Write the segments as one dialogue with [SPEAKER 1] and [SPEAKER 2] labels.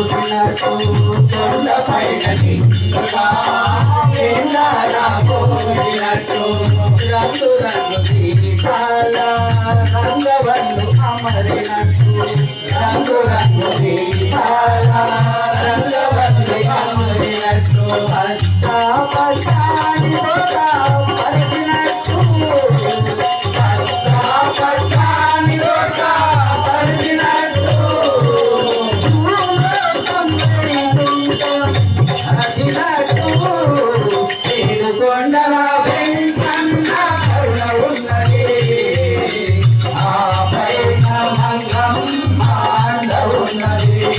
[SPEAKER 1] తిరుగుతున్నట్టు తొంద పైన కేంద్రాలకు రంగు రంగు అమరినట్టు రంగు రంగు అమరినట్టు nadie.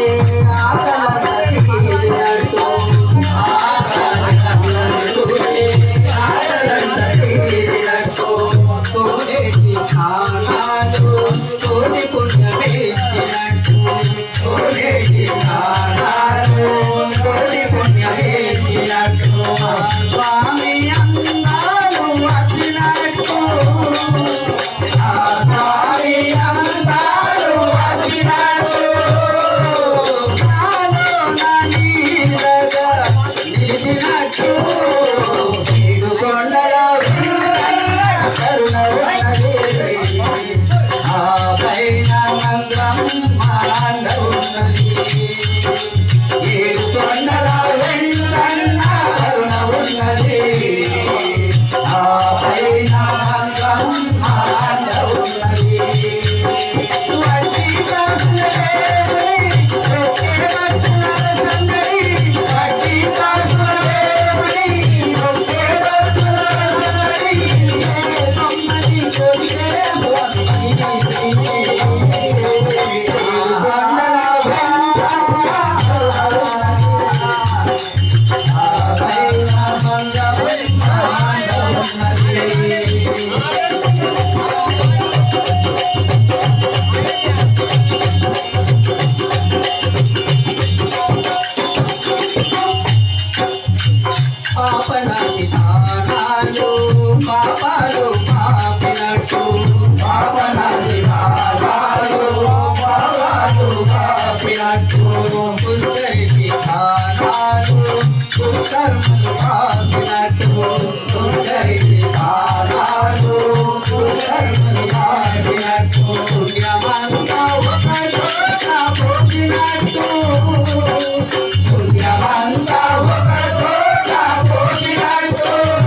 [SPEAKER 1] I'm not going to ఏడు కొండల రెండు పాపనాది పానాలు పాపాలు పాపినట్టు. పాపనాది పాపాలు పాపాలు పాపినట్టు. సుందరికి పానాలు సుకర్మలు పాపినట్టు. సుందరికి పానాలు సుకర్మలు పాపినట్టు.